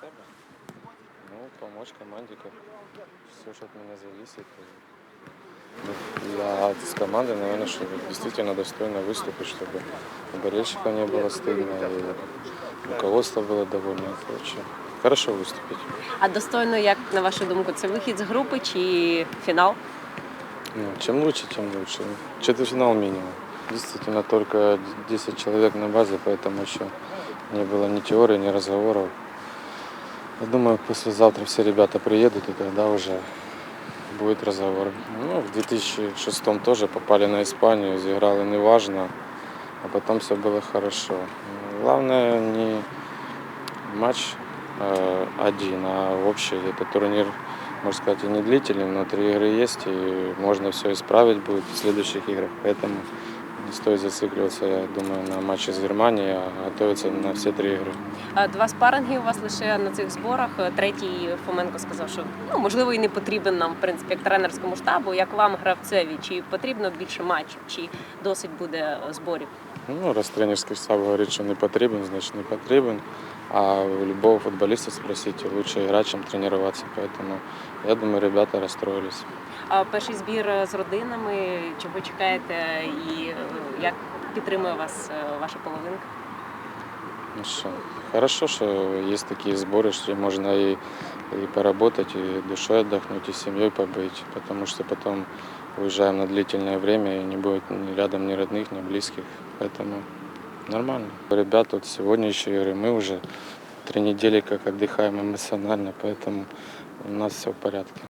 себя? Ну, помочь команде, как все, что от меня зависит. И Я с командой, наверное, что действительно достойно выступить, чтобы и болельщикам не было стыдно, и руководство было довольно. Короче, хорошо выступить. А достойно, як на вашу думку, це вихід з групи чи фінал? Ну, чем лучше, тем лучше. Четвертьфинал минимум. Действительно, только 10 человек на базе, поэтому еще не было ни теории, ни разговоров. Я думаю, послезавтра все ребята приедут, и тогда уже будет разговор. Ну, в 2006 тоже попали на Испанию, изыграли неважно, а потом все было хорошо. Главное не матч э, один, а общий. Это турнир, можно сказать, и не длительный, но три игры есть, и можно все исправить будет в следующих играх. Поэтому не стоит зацикливаться, я думаю, на матче с Германией, а готовиться на все три игры. Е, Два спаринги у вас лише на цих зборах. Е, Третій Фоменко сказав, що ну можливо і не потрібен нам, в принципі, як тренерському штабу, як вам гравцеві. Чи потрібно більше матчів, чи досить буде е, зборів? Ну, раз тренерский штаб говорит, что не потребен, значит не потребен. А у любого футболиста спросите, лучше играть, чем тренироваться. Поэтому я думаю, ребята расстроились. А перший збір з родинами, чого чекаєте, і як підтримує вас ваша половинка? Ну что, хорошо, что есть такие сборы, что можно и, и поработать, и душой отдохнуть, и с семьей побыть, потому что потом уезжаем на длительное время, и не будет ни рядом ни родных, ни близких, поэтому нормально. Ребят, вот сегодня еще игры, мы уже три недели как отдыхаем эмоционально, поэтому у нас все в порядке.